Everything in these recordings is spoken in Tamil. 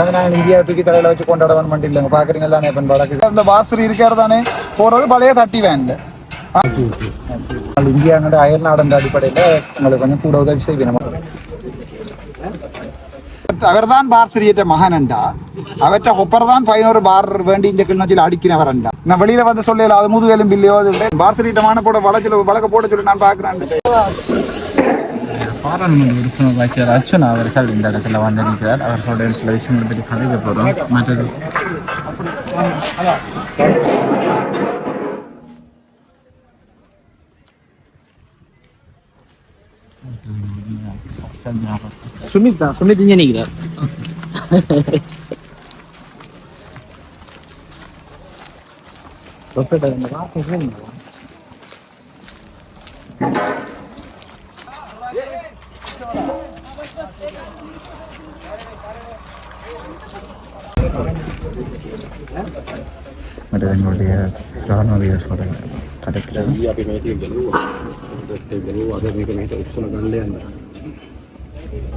அதை நாங்கள் இந்தியா தூக்கி தலையில் வச்சு கொண்டாட வேணும் இல்லைங்க. பார்க்குறீங்க தானே இப்போ வழக்கு. இந்த பாஸ்கர் இருக்கிற தானே? போகிறது பழைய தட்டி வேண்டு இந்தியாங்கிட்ட அயல் நாடன்ற அடிப்படையில் உங்களுக்கு கொஞ்சம் கூட உதவி செய்வேன். அவர் தான் பார் சிறியற்ற மகனண்டா அவற்ற ஒப்பர் தான் பதினோரு பார் வேண்டி இந்த கிண்ணத்தில் அடிக்கிறவர் அண்டா. நான் வெளியில வந்து சொல்லல அது முதுகெலும்பில்லையோ அது பார் சிறியமான போட வளர்ச்சி வழக்க போட சொல்லி நான் பார்க்குறேன். பாராளுமன்ற உறுப்பினர் வாக்கியர் அர்ச்சனா அவர்கள் இந்த இடத்துல வந்து நிற்கிறார் அவர்களுடைய சில விஷயங்களை பற்றி கதைக்க போகிறோம் மற்றது சுமித் தான் சுமித் இங்கே நிற்கிறார் මට දැන් ඔය රාණා වියස් වල කඩක් කරලා ඊ අපි මේ ටික ගලුවා ඒත් ඒ ගලුවා අද මේක මෙහෙට උස්සන ගන්න යන්න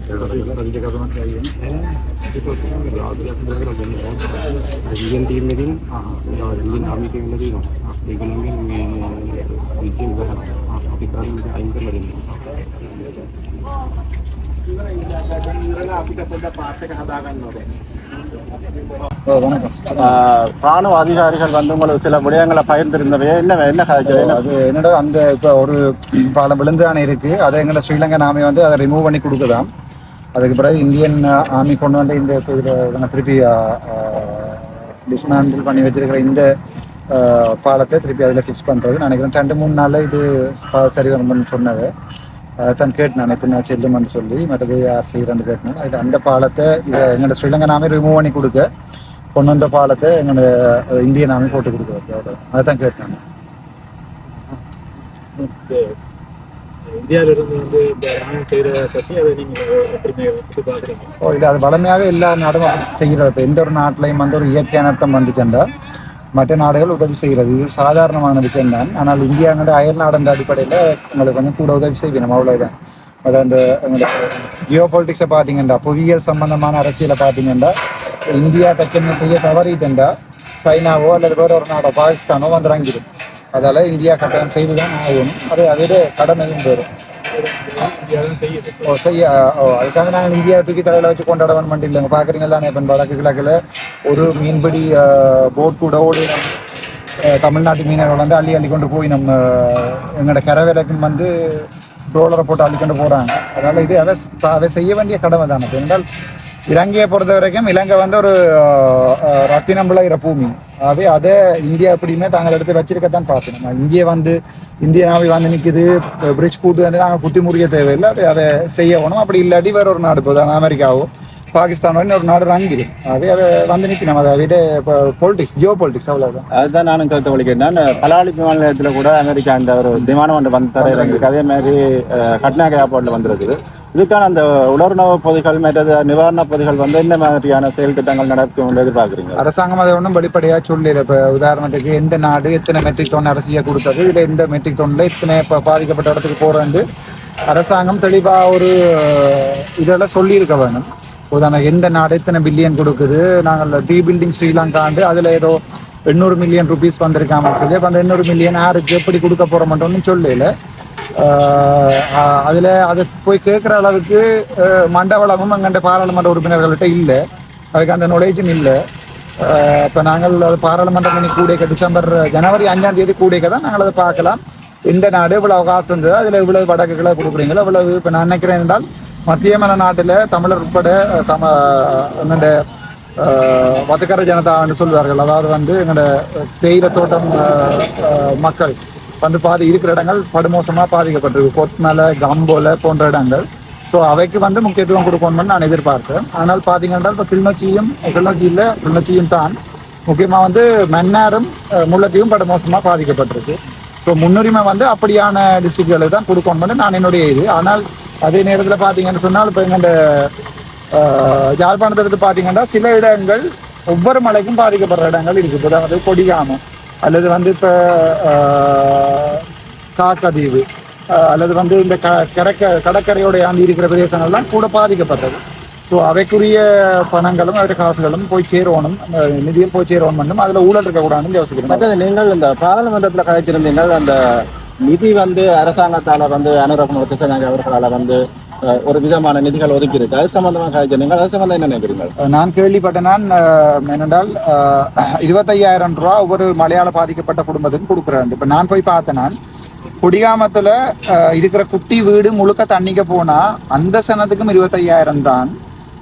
ඒක තමයි කතාවක් කියන්නේ ඒක තමයි රාජ්‍ය සම්බන්ධ වෙන්නේ ඉන්දියන් ටීම් එකකින් ආ ඉන්දියන් ආමි ටීම් එකකින් بجنوب الجنب حتى في كرم ராணுவ அதிகாரிகள் வந்து உங்களுக்கு சில விடயங்களை பகிர்ந்திருந்தவையே. என்ன என்ன அது என்னோட அந்த இப்போ ஒரு பல விழுந்தான இருக்கு. அதை எங்களை ஸ்ரீலங்கா நாம வந்து அதை ரிமூவ் பண்ணி கொடுக்குதான் அதுக்கு பிறகு இந்தியன் ஆர்மி கொண்டு வந்து இந்த திருப்பி டிஸ்மேண்டில் பண்ணி வச்சிருக்கிற இந்த பாலத்தை திருப்பி அதில் ஃபிக்ஸ் பண்ணுறது நினைக்கிறேன். ரெண்டு மூணு நாளில் இது சரி வரும்னு சொன்னது. அதான் கேட்டு நான் எத்தனை செல்லுமென்னு சொல்லி. மற்றது யார் செய்கிறேன்னு கேட்டேன். இது அந்த பாலத்தை இதை எங்களோட ஸ்ரீலங்கா நாமே ரிமூவ் பண்ணி கொடுக்க. கொண்டு வந்த பாலத்தை எங்களோட இந்திய நாமே போட்டு கொடுக்குறது அவ்வளோ அதான் கேட்டேன் ஓ இல்லை அது வளமையாகவே எல்லா நாடும் செய்கிறது இப்போ எந்த ஒரு நாட்டிலையும் வந்து ஒரு இயற்கை அனர்த்தம் வந்துச்சுண்டா மற்ற நாடுகள் உதவி செய்கிறது. இது சாதாரணமான விஷயம்தான். ஆனால் இந்தியாங்கிற அயல் நாடந்த அடிப்படையில் உங்களுக்கு கொஞ்சம் கூட உதவி செய்யணும். அவ்வளோதான் அது அந்த ஜியோ பொலிட்டிக்ஸை பார்த்தீங்கன்னா புவியியல் சம்பந்தமான அரசியலை பார்த்தீங்கன்னா இந்தியா தச்சனை செய்ய தவறிட்டுண்டா சைனாவோ அல்லது வேற ஒரு நாடோ பாகிஸ்தானோ வந்து அதால் இந்தியா கட்டாயம் செய்து தான் ஆகும் அது அதே கடமையும் போயிடும் ஓ செய்ய ஓ அதுக்காக நாங்கள் இந்தியா தூக்கி தலையில் வச்சு கொண்டாட வேணும் இல்லைங்க. பார்க்குறீங்க தானே இப்போ வடக்கு கிழக்கில் ஒரு மீன்பிடி போட் கூட ஓடி தமிழ்நாட்டு மீனவர்கள் வந்து அள்ளி அள்ளி கொண்டு போய் நம்ம எங்களோட கரை வந்து டோலரை போட்டு அள்ளி கொண்டு போகிறாங்க அதனால் இது அதை அதை செய்ய வேண்டிய கடமை தானே. என்றால் இலங்கையை பொறுத்த வரைக்கும் இலங்கை வந்து ஒரு ரத்தினம்புல அஹ், ரத்தினம் பூமி ஆகவே அதை இந்தியா எப்படியுமே தாங்கள் எடுத்து வச்சிருக்கத்தான் பார்க்கணும். நம்ம இங்கே வந்து இந்திய நாவி வந்து நிற்குது பிரிட்ஜ் போட்டு வந்து நாங்கள் குத்தி முறிய தேவையில்லை. அதை அதை செய்ய வேணும். அப்படி இல்லாட்டி வேற ஒரு நாடு போதும் அமெரிக்காவோ பாகிஸ்தானோ ஒரு நாடு வாங்கிடும் ஆகவே அதை வந்து நிற்கணும். அதை விட இப்போ பொலிட்டிக்ஸ் ஜியோ பொலிட்டிக்ஸ் அவ்வளோதான் அதுதான் நானும் கேட்க வலிக்கிறேன் பலாளி விமான நிலையத்தில் கூட அமெரிக்கா அந்த ஒரு விமானம் ஒன்று வந்து தர இறங்குது அதே மாதிரி அஹ், கட்னாக ஏர்போர்ட்டில் வந்துருக்குது. இதுக்கான அந்த உலர்ணவு பொதிகள் மற்றது நிவாரண பொதிகள் வந்து என்ன மாதிரியான செயல் திட்டங்கள் நடக்கும் எதிர்பார்க்குறீங்க? அரசாங்கம் அதை ஒன்றும் வெளிப்படையாக சொல்லல இப்போ உதாரணத்துக்கு எந்த நாடு எத்தனை மெட்ரிக் டன் அரசியாக கொடுத்தது? இல்லை எந்த மெட்ரிக் டோனில் இத்தனை இப்போ பாதிக்கப்பட்ட இடத்துக்கு போகிறேன்னு அரசாங்கம் தெளிவாக ஒரு இதெல்லாம் சொல்லியிருக்க வேணும். உதாரணம் எந்த நாடு எத்தனை பில்லியன் கொடுக்குது? நாங்கள் டீ பில்டிங் ஸ்ரீலங்காண்டு அதில் ஏதோ எண்ணூறு மில்லியன் ருபீஸ் வந்திருக்காமல் சொல்லி அப்போ அந்த எண்ணூறு மில்லியன் யாருக்கு எப்படி கொடுக்க போகிற மட்டும்னு சொல்லல. அதில் அது போய் கேட்குற அளவுக்கு மண்டவளமும் அங்கே பாராளுமன்ற உறுப்பினர்கள்ட்ட இல்லை. அதுக்கு அந்த நுழைச்சும் இல்லை. இப்போ நாங்கள் அது பாராளுமன்ற மணி கூடிய டிசம்பர் ஜனவரி அஞ்சாம் தேதி கூடிய தான் நாங்கள் அதை பார்க்கலாம். இந்த நாடு இவ்வளோ காசு இருந்தது அதில் இவ்வளவு வடக்குகளை கொடுக்குறீங்களோ இவ்வளவு இப்போ நான் நினைக்கிறேன் என்றால் மத்திய மன நாட்டில் தமிழர் உட்பட தம என்னோட வத்துக்கர ஜனதான்னு சொல்வார்கள். அதாவது வந்து எங்களோட தேயிலை தோட்டம் மக்கள். வந்து பாதி இருக்கிற இடங்கள் படுமோசமாக பாதிக்கப்பட்டிருக்கு. கொத்மலை கம்போல போன்ற இடங்கள். ஸோ அவைக்கு வந்து முக்கியத்துவம் கொடுக்கணும்னு நான் எதிர்பார்க்கிறேன் ஆனால் பார்த்தீங்கன்னா இப்போ கிளிநொச்சியும் கிளிநொச்சியில் கிளிநொச்சியும் தான் முக்கியமாக வந்து மன்னாரும் முல்லத்தையும் படுமோசமாக பாதிக்கப்பட்டிருக்கு. ஸோ முன்னுரிமை வந்து அப்படியான டிஸ்ட்ரிக்ட்களுக்கு தான் கொடுக்கணும்னு நான் என்னுடைய இது. ஆனால் அதே நேரத்தில் பார்த்தீங்கன்னு சொன்னால் இப்போ எங்கள் யாழ்ப்பாணத்தை எடுத்து பார்த்தீங்கன்னா சில இடங்கள் ஒவ்வொரு மலைக்கும் பாதிக்கப்படுற இடங்கள் இருக்குது. அதாவது கொடிகாமம். அல்லது வந்து இப்போ காக்கதீவு அல்லது வந்து இந்த க கடற்க கடற்கரையோட ஆண்டி இருக்கிற பிரதேசங்கள்லாம் கூட பாதிக்கப்பட்டது. ஸோ அவைக்குரிய பணங்களும் அவருடைய காசுகளும் போய் சேரணும் நிதியும் போய் சேரணும் பண்ணும் அதில் ஊழல் இருக்கக்கூடாதுன்னு யோசிக்கிறேன் மற்றது நீங்கள் இந்த பாராளுமன்றத்தில் கதைச்சிருந்தீங்கள் அந்த நிதி வந்து அரசாங்கத்தால் வந்து அனுரகுமார திசைநாயக அவர்களால் வந்து ஒரு விதமான நிதிகள் ஒதுக்கி இருக்கு அது சம்பந்தமாக கதைச்சிருந்தீங்க அது சம்பந்தம் என்ன நினைக்கிறீங்க நான் கேள்விப்பட்டேன் நான் என்னென்றால் இருபத்தையாயிரம் ரூபா ஒவ்வொரு மலையாள பாதிக்கப்பட்ட குடும்பத்துக்கும் கொடுக்குறாங்க இப்போ நான் போய் பார்த்தேன் நான் கொடிகாமத்தில் இருக்கிற குட்டி வீடு முழுக்க தண்ணிக்க போனால் அந்த சனத்துக்கும் இருபத்தையாயிரம் தான்.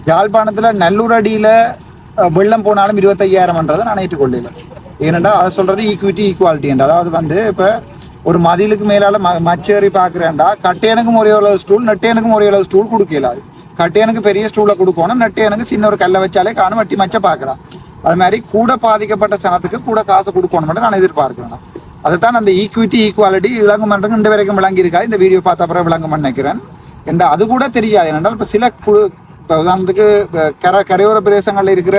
யாழ்ப்பாணத்தில் நல்லூர் அடியில் வெள்ளம் போனாலும் இருபத்தையாயிரம்ன்றதை நான் ஏற்றுக்கொள்ளல. ஏனென்றால் அதை சொல்கிறது ஈக்குவிட்டி ஈக்குவாலிட்டி அதாவது வந்து இப்போ ஒரு மதிலுக்கு மேலால ம மச்சேறி பார்க்குறேன்டா கட்டையனுக்கும் ஒரே அளவு ஸ்டூல் நெட்டையனுக்கும் ஒரே அளவு ஸ்டூல் கொடுக்கலாது கட்டையனுக்கு பெரிய ஸ்டூலை கொடுக்கணும் நெட்டையனுக்கு சின்ன ஒரு கல்லை வச்சாலே காணும் வட்டி மச்ச பார்க்கலாம் அது மாதிரி கூட பாதிக்கப்பட்ட சனத்துக்கு கூட காசு கொடுக்கணும் மட்டும் நான் எதிர்பார்க்கிறேன் அதைத்தான் அந்த ஈக்விட்டி ஈக்குவாலிட்டி விளங்கும் பண்ணுறதுக்கு இந்த வரைக்கும் விளங்கியிருக்கா இந்த வீடியோ பார்த்த அப்புறம் விளங்கும் நினைக்கிறேன் என்ற அது கூட தெரியாது என்னென்றால் இப்போ சில குழு இப்போ உதாரணத்துக்கு கர கரை கரையோர பிரதேசங்களில் இருக்கிற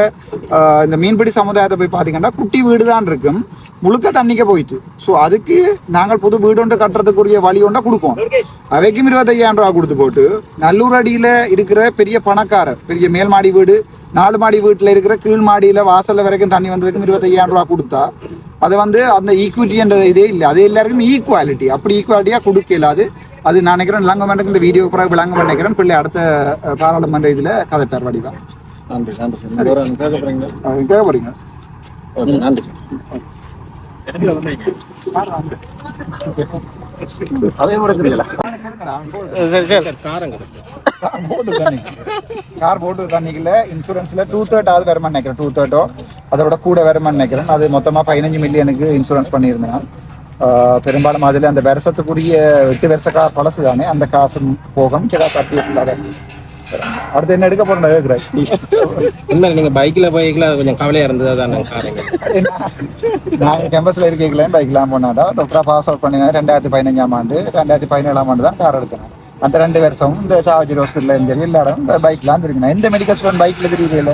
இந்த மீன்பிடி சமுதாயத்தை போய் பார்த்தீங்கன்னா குட்டி வீடு தான் இருக்கும். முழுக்க தண்ணிக்க போயிட்டு. ஸோ அதுக்கு நாங்கள் புது வீடு ஒன்று கட்டுறதுக்குரிய வழி ஒன்றை கொடுப்போம். அவைக்கும் இருபத்தையாயிரம் ரூபா கொடுத்து போட்டு நல்லூர் அடியில் இருக்கிற பெரிய பணக்காரர் பெரிய மேல்மாடி வீடு நாலு மாடி வீட்டில் இருக்கிற கீழ் மாடியில் வாசல்ல வரைக்கும் தண்ணி வந்ததுக்கும் இருபத்தையாயிரம் ரூபா கொடுத்தா அது வந்து அந்த ஈக்குவிட்டின்ற இதே இல்லை. அது எல்லாருக்கும் ஈக்குவாலிட்டி அப்படி ஈக்குவாலிட்டியாக கொடுக்கல. அது அது நான் நினைக்கிறேன் விளங்கமன்றக்கு இந்த வீடியோ பிறகு விளங்க நினைக்கிறேன் பிள்ளை அடுத்த பாராளுமன்ற இதில் கதை பேர் வடிவா. நன்றி நன்றி சார். கேட்க போறீங்க? ஓகே நன்றி சார். அதே முடிக்கிறீங்களா கார் போட்டு தண்ணிக்குள்ள இன்சூரன்ஸ்ல டூ தேர்ட் ஆகுது வருமானு நினைக்கிறேன். டூ தேர்ட்டோ அதோட கூட வருமானு நினைக்கிறேன். அது மொத்தமா பதினஞ்சு மில்லியனுக்கு இன்சூரன்ஸ் பண்ணியிருந்தேன். பெரும்பாலும் அதில் அந்த வருஷத்துக்குரிய எட்டு வருஷ கா பழசு தானே அந்த காசு போகும். சில வச்சுருந்தாங்க அடுத்து என்ன எடுக்க போறேன் கேட்குறேன். உண்மையில நீங்க பைக்ல போய்க்கல அது கொஞ்சம் கவலையா இருந்தது அதான் நாங்கள் கேம்பஸில் இருக்கீங்களேன் பைக்லாம் போனாடா டாக்டரா பாஸ் அவுட் பண்ணினேன். ரெண்டாயிரத்தி பதினஞ்சாம் ஆண்டு ரெண்டாயிரத்தி பதினேழாம் ஆண்டு தான் கார் எடுத்தேன். அந்த ரெண்டு வருஷமும் இந்த சாவஜி ஹாஸ்பிட்டலில் சரி எல்லா இடம் இந்த பைக்லாம் தெரியும் எந்த மெடிக்கல் ஸ்டோர் பைக்கில் தெரியல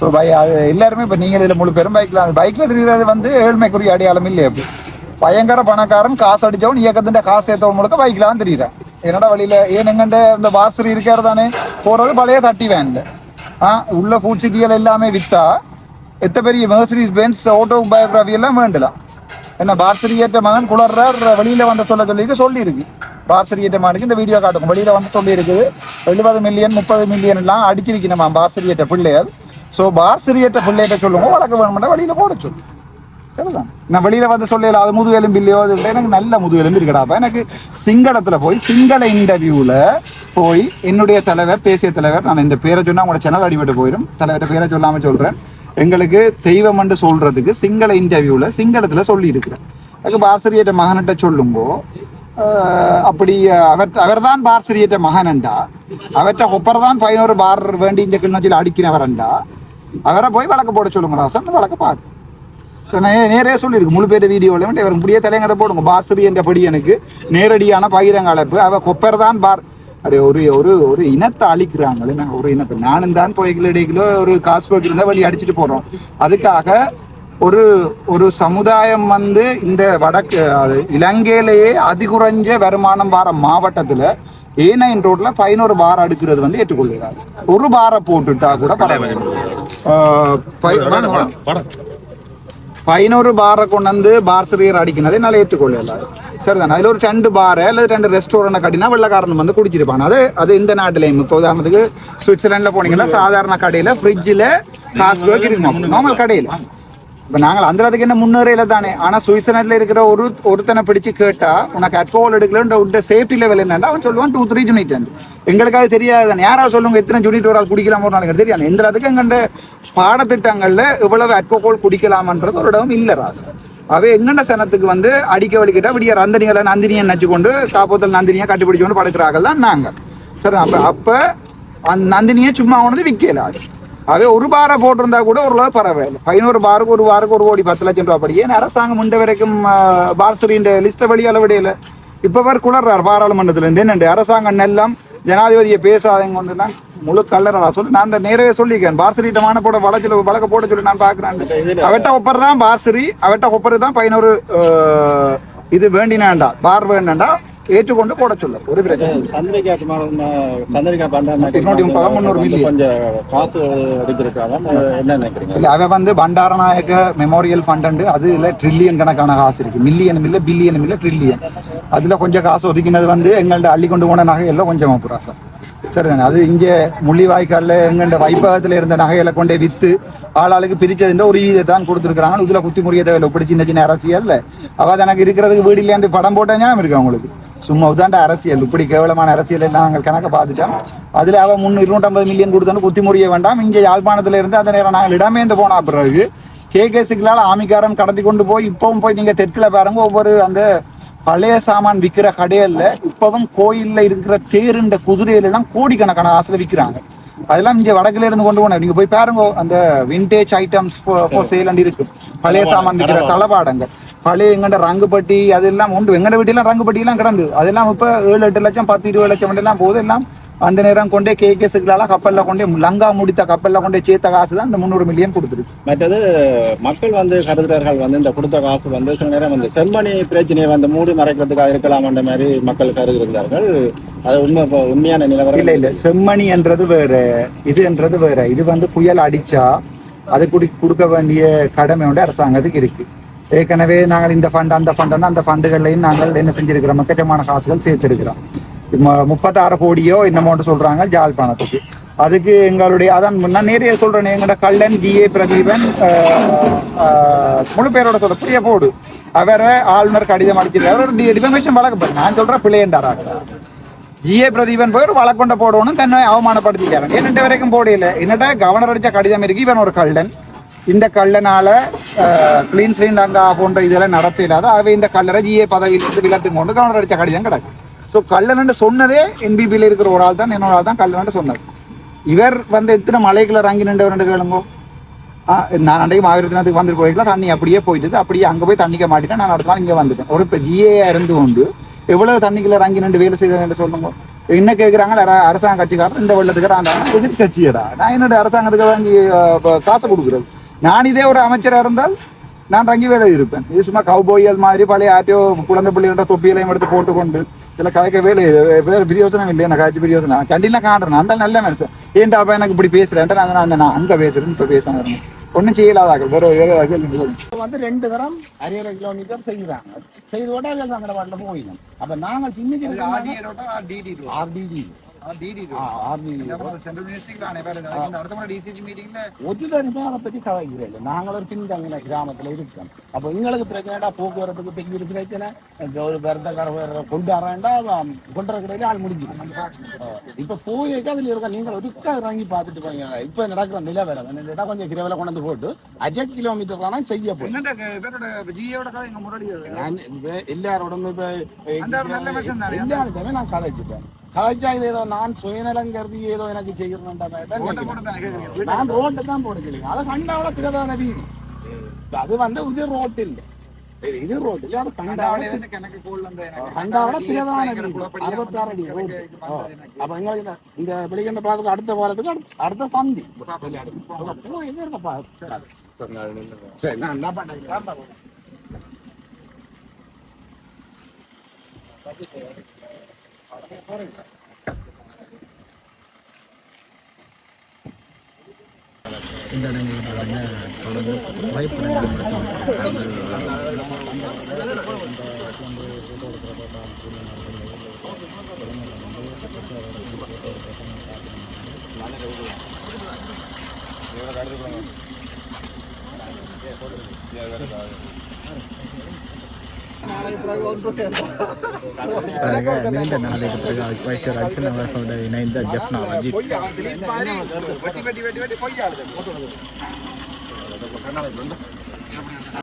ஸோ பை அது எல்லாருமே இப்போ நீங்கள் இதில் முழு பேரும் பைக்கில் அந்த பைக்கில் தெரிகிறது வந்து ஏழ்மைக்குரிய அடையாளம் இல்லை அப்படி? பயங்கர பணக்காரன் காசு அடிச்சவன் இயக்கத்தின் காசு ஏற்றவன் முழுக்க பைக்கில் தான் தெரியுறேன் என்னடா வழியில? ஏன் எங்கண்ட இந்த பாஸ்ரி இருக்காரு தானே? போறது பழைய தட்டி வேண்ட ஆ உள்ள ஃபுட் சிட்டிகள் எல்லாமே விற்றா எத்த பெரிய மெர்சரிஸ் பென்ஸ் ஆட்டோ பயோகிராஃபி எல்லாம் வேண்டலாம். என்ன பார்சரியேற்ற மகன் குளர்றார் வெளியில வந்த சொல்ல சொல்லி சொல்லியிருக்கு. இருக்கு பார்சரியேற்ற மகனுக்கு இந்த வீடியோ காட்டும் வெளியில வந்து சொல்லிருக்குது எழுபது மில்லியன் முப்பது மில்லியன் எல்லாம் அடிச்சிருக்கணுமா பார்சரியேற்ற பிள்ளைகள். ஸோ பார்சரியேற்ற பிள்ளைகிட்ட சொல்லுங்க வழக்கு வேணுமெண்டா வெளியில போட சொல்லு. சரிதான் நான் வெளியில வந்து சொல்லல அது முது எலும்பு இல்லையோ அது எனக்கு நல்ல முது எலும்பு இருக்கடாப்பா எனக்கு சிங்களத்துல போய் சிங்கள இன்டர்வியூல போய் என்னுடைய தலைவர் தேசிய தலைவர் நான் இந்த பேரை சொன்னா உங்களோட சேனல் அடிபட்டு போயிடும் தலைவர்கிட்ட பேரை சொல்லாம சொல்றேன். எங்களுக்கு தெய்வம் என்று சொல்றதுக்கு சிங்கள இன்டர்வியூல சிங்களத்துல சொல்லி இருக்கிறேன் அதுக்கு பாரசரியற்ற மகன்கிட்ட சொல்லுங்கோ. அப்படி அவர் அவர்தான் பாரசரியற்ற மகனண்டா. அவற்றை ஒப்பர் தான் பதினோரு பார் வேண்டி இந்த கிண்ணத்தில் அடிக்கிறவரண்டா. அவரை போய் வழக்கு போட சொல்லுங்க ராசன். வழக்கு பாரு நேரே சொல்லியிருக்கு. முழு பேர் வீடியோவில் இவர் முடிய தலையங்கத்தை போடுங்க. பார்சரி என்ற படி எனக்கு. நேரடியான பகிரங்க அழைப்பு. அவ கொப்பர் தான் பார். அப்படியே ஒரு ஒரு ஒரு இனத்தை அழிக்கிறாங்களே. நான் ஒரு இனத்தை. நானும் தான் போய் இடைக்கிலோ ஒரு காசு இருந்தால் வழி அடிச்சுட்டு போடுறோம் அதுக்காக ஒரு ஒரு சமுதாயம் வந்து இந்த வடக்கு அது இலங்கையிலேயே அதிகுறைஞ்ச வருமானம் வார மாவட்டத்தில் ஏ நைன் ரோட்ல பதினோரு பார் அடுக்கிறது வந்து ஏற்றுக்கொள்கிறார். ஒரு பாரை போட்டுட்டா கூட பரவாயில்லை. ஆஹ் பை- பதினோரு பாரை கொண்டு வந்து பார் சிறியர் அடிக்கிறது என்னால் ஏற்றுக்கொள்ளல சரிதான்? அதில் ஒரு ரெண்டு பாரை அல்லது ரெண்டு ரெஸ்டாரண்ட் கட்டினா வெள்ளக்காரன் வந்து குடிச்சிருப்பாங்க அது அது இந்த நாட்டிலையும். இப்போ உதாரணத்துக்கு சுவிட்சர்லாண்டில் போனீங்கன்னா சாதாரண கடையில் ஃப்ரிட்ஜில் காஸ்பர்க் இருக்குமா நார்மல் கடையில். இப்போ நாங்கள் அந்த என்ன முன்னேறையில தானே. ஆனால் சுவிட்சர்லாண்டில் இருக்கிற ஒரு ஒருத்தனை பிடிச்சு கேட்டால் உனக்கு அட்கோல் எடுக்கலன்ற உட்ட சேஃப்டி லெவல் என்னன்னா அவன் சொல்லுவான் டூ த்ரீ ஜூனிட் எங்களுக்கு அது தெரியாது தானே. யாராவது சொல்லுங்க எத்தனை ஜூனிட் ஒரு ஆள் குடிக்கலாம் ஒரு நாளைக்கு. தெரியாது. எந்த இடத்துக்கு பாடத்திட்டங்களில் இவ்வளவு அட்கோல் குடிக்கலாமன்றது ஒரு இடம் இல்லை ராசு. அவை எங்கண்ட சனத்துக்கு வந்து அடிக்க வலிக்கிட்டா விடியார் அந்தனிகளை நந்தினியை நச்சு கொண்டு காப்போத்தல் நந்தினியை கட்டுப்பிடிச்சு கொண்டு படுக்கிறார்கள் தான் நாங்கள் சரி அப்போ அப்போ அந்த நந்தினியை சும்மா கொண்டு விற்கலாது அதே ஒரு பாரை போட்டிருந்தா கூட ஓரளவு பரவாயில்ல. பதினோரு பாருக்கு ஒரு வாருக்கு ஒரு கோடி பத்து லட்சம் ரூபா ஏன் அரசாங்கம் முண்ட வரைக்கும் பார்சரின்ற லிஸ்ட்டை வெளியால அளவிடையில இப்போ பேர் குளர்றார் பாராளுமன்றத்தில் இருந்து. என்னண்டு அரசாங்கம் எல்லாம் ஜனாதிபதியை பேசாதங்க தான் முழு கல்லறா சொல்லி நான் அந்த நேரவே சொல்லியிருக்கேன். பார்சரிட்டமான போட வளச்சில வழக்க போட சொல்லி நான் பார்க்குறேன். அவட்ட ஒப்பர் தான் பார்சரி அவட்ட ஒப்பர் தான் பதினோரு இது வேண்டினாண்டா. பார் வேண்டாண்டா. ஏற்றுக்கொண்டு போட சொல்ல ஒரு பிரச்சனை. சந்திரிகா மில்லியன். கொஞ்சம் காசு என்ன நினைக்கிறீங்க? இல்ல அவ வந்து பண்டாரநாயக மெமோரியல் ஃபண்ட் அதுல ட்ரில்லியன் கணக்கான காசு இருக்கு. மில்லியனும் இல்ல பில்லியனும் இல்ல ட்ரில்லியன் அதுல கொஞ்சம் காசு ஒதுக்கினது வந்து எங்கள்ட்ட அள்ளி கொண்டு போன நகை எல்லாம் கொஞ்சம் புராசா சரிதானே? அது இங்கே முள்ளிவாய்க்காலில் எங்கண்ட வைப்பகத்தில் இருந்த நகைகளை கொண்டே வித்து ஆளாளுக்கு பிரிச்சதுன்ற ஒரு வீதை தான் கொடுத்துருக்காங்க இதுல குத்தி முறிய தேவையில்லை இப்படி சின்ன சின்ன அரசியல் அவ எனக்கு இருக்கிறதுக்கு வீடு இல்லையாண்டு படம் போட்ட ஞாபகம் இருக்கு அவங்களுக்கு சும்மா உதாண்ட அரசியல். இப்படி கேவலமான அரசியல் எல்லாம் நாங்கள் கணக்கை பார்த்துட்டோம். அதுல அவ முன் இருநூற்றம்பது மில்லியன் கொடுத்தோன்னு குத்தி முறிய வேண்டாம். இங்கே யாழ்ப்பாணத்துல இருந்து அந்த நேரம் நாங்கள் இடமேந்து போன பிறகு கேகேசுக்களால் ஆமிக்காரன் கடத்தி கொண்டு போய் இப்பவும் போய் நீங்க தெற்குல பாருங்க ஒவ்வொரு அந்த பழைய சாமான் விற்கிற கடையில இப்பவும் கோயில்ல இருக்கிற தேருண்ட குதிரையில எல்லாம் கோடிக்கணக்கான காசுல விற்கிறாங்க அதெல்லாம் இங்க வடக்குல இருந்து கொண்டு போன நீங்க போய் பாருங்க அந்த விண்டேஜ் ஐட்டம்ஸ் ஃபார் சேல் இருக்கு. பழைய சாமான் விற்கிற தளபாடங்கள் பழைய எங்கண்ட ரங்குப்பட்டி அதெல்லாம் உண்டு. எங்கண்ட வீட்டிலாம் ரங்குப்பட்டி எல்லாம் கிடந்து. அதெல்லாம் இப்ப ஏழு எட்டு லட்சம் பத்து இருபது லட்சம் எல்லாம் போகுது எல்லாம் அந்த நேரம் கொண்டே கே கேஸுக்களால கப்பல்ல கொண்டே லங்கா முடித்த கப்பல்ல கொண்டே சேர்த்த காசு தான் இந்த முந்நூறு மில்லியன் கொடுத்துருக்கு. மற்றது மக்கள் வந்து கருதுகிறார்கள் வந்து இந்த கொடுத்த காசு வந்து சில நேரம் வந்து செம்மணி பிரச்சனையை வந்து மூடி மறைக்கிறதுக்காக இருக்கலாம் என்ற மாதிரி மக்கள் கருதுகிறார்கள். அது உண்மை இப்போ உண்மையான நிலவரம். இல்ல இல்ல. செம்மணி என்றது வேற. இது என்றது வேற. இது வந்து புயல் அடிச்சா அது குடி கொடுக்க வேண்டிய கடமை வந்து அரசாங்கத்துக்கு இருக்கு. ஏற்கனவே நாங்கள் இந்த ஃபண்ட் அந்த ஃபண்ட் அந்த ஃபண்டுகள்லையும் நாங்கள் என்ன செஞ்சிருக்கிறோம்? மக்கச்சமான காசுகள் சேர்த்திருக்கிறோம். முப்பத்தாறு கோடியோ என்னமோன்ட்டு சொல்றாங்க ஜாழ்ப்பாணத்துக்கு அதுக்கு எங்களுடைய அதான் நான் நேரிய சொல்றேன் எங்களோட கல்லன் ஜிஏ பிரதீபன் முழு பேரோட சொல்ற புரிய போடு. அவரை ஆளுநர் கடிதம் அடிச்சிருக்காரு. ஒரு டிஃபமேஷன் வழக்கு நான் சொல்றேன் பிள்ளையண்டாரா சார் ஜிஏ பிரதீபன் போய் ஒரு வழக்கொண்ட போடணும் தன்னை அவமானப்படுத்திக்கிறாங்க என்னட்ட வரைக்கும் போடையில என்னட்ட கவர்னர் அடிச்ச கடிதம் இருக்கு? இவன் ஒரு கள்ளன் இந்த கள்ளனால கிளீன் ஸ்ரீலங்கா போன்ற இதெல்லாம் நடத்த இல்லாத அவை இந்த கல்லரை ஜிஏ பதவியிலிருந்து விலத்துக்கு கொண்டு கவர்னர் அடிச்ச கடிதம் கிடக்கு. ஸோ கள்ளன் சொன்னதே என்பிபியில் இருக்கிற ஒரு ஆள் தான் என்னோட ஆள் தான் கள்ளன் சொன்னது. இவர் வந்து எத்தனை மலைக்குள்ள இறங்கி நின்றவர் ரெண்டு கிளம்போ நான் அன்றைக்கு மாவீரத்தினத்துக்கு வந்துட்டு போயிருக்கலாம் தண்ணி அப்படியே போயிட்டு அப்படியே அங்கே போய் தண்ணிக்க மாட்டேன் நான் அடுத்த நாள் இங்கே வந்துட்டேன். ஒரு இப்போ இருந்து கொண்டு எவ்வளவு தண்ணிக்குள்ள இறங்கி நின்று வேலை செய்தேன் சொல்லுங்க. என்ன கேட்குறாங்க அரசாங்க கட்சிக்காரர் இந்த வெள்ளத்துக்கு அந்த எதிர்கட்சியடா நான் என்னோட அரசாங்கத்துக்கு வாங்கி காசை காசு கொடுக்குறது. நான் இதே ஒரு அமைச்சராக இருந்தால் நான் ரங்கி வேலை இருப்பேன் இது சும்மா கவுபோயல் மாதிரி பழைய ஆட்டியோ குழந்தை பிள்ளைகளோட தொப்பியலையும் எடுத்து போட்டுக்கொண்டு சில கதைக்க வேலை வேறு பிரியோசனம் இல்லை எனக்கு காய்ச்சி பிரியோசனம் கண்டிலாம் காட்டுறேன் அந்த நல்ல மனுஷன் ஏன்டா அப்ப எனக்கு இப்படி பேசுறேன்ட்டு நான் நான் நான் அங்க பேசுறேன் இப்ப பேசுறேன் ஒன்றும் செய்யலாதாக்கள் வேற வேற வந்து ரெண்டு தரம் அரையரை கிலோமீட்டர் செய்கிறாங்க செய்து விட எங்கள் பாட்டில் போயிடும் அப்ப நாங்கள் பின்னுக்கு ஆர்டிடி ஒத்துதரிப்பா அதை பத்தி கதைக்கிறேன் நாங்கள் ஒரு பின்தங்கின கிராமத்துல இருக்கோம் அப்ப எங்களுக்கு பிரச்சனைடா போக்குவரத்துக்கு பெரிய பிரச்சனை ஒரு விரதக்கார கொண்டு வரேன்டா கொண்டு வரக்கிடையில ஆள் முடிஞ்சிடும் இப்ப போய் அதுல இருக்க நீங்கள் ஒருக்கா இறங்கி பார்த்துட்டு போங்க இப்ப நடக்கிற நிலவரம் என்னடா கொஞ்சம் கிரவில கொண்டு வந்து போட்டு அரை கிலோமீட்டர் தானே செய்ய போய் நான் இப்ப எல்லாரோடும் இப்ப எல்லாருக்குமே நான் கதைச்சிட்டேன் கதைச்சா இது ஏதோ நான் சுயநலம் கருதி ஏதோ எனக்கு செய்யறேன் நான் ரோட்டை தான் போடுகிறேன் அதை கண்டாவள பிரதான வீதி அது வந்து இது ரோட்டு இல்ல இது- ரோட்டு இல்ல அது கண்டாவள கண்டாவள பிரதான வீதி அறுபத்தாறு அடி ரோடு. ஓ. அப்ப எங்களுக்கு இந்த- இந்த வெளிக்கண்ட பாலத்துக்கு அடுத்த பாலத்துக்கு அடுத்த- அடுத்த சந்தி. அப்ப போய் எங்க இருக்க பா- சரி நான் என்ன பண்றேன் இந்த இடங்களில் பார்த்தீங்கன்னா தொடர்ந்து புகைப்படங்கள் பிறகு நீண்ட நாளைக்கு பிறகு வைத்தியர் அர்ச்சனா அவர்களோட இணைந்த ஜெஃப்னா அஜித் வெட்டி வெட்டி வெட்டி வெட்டி பொய்யாளுது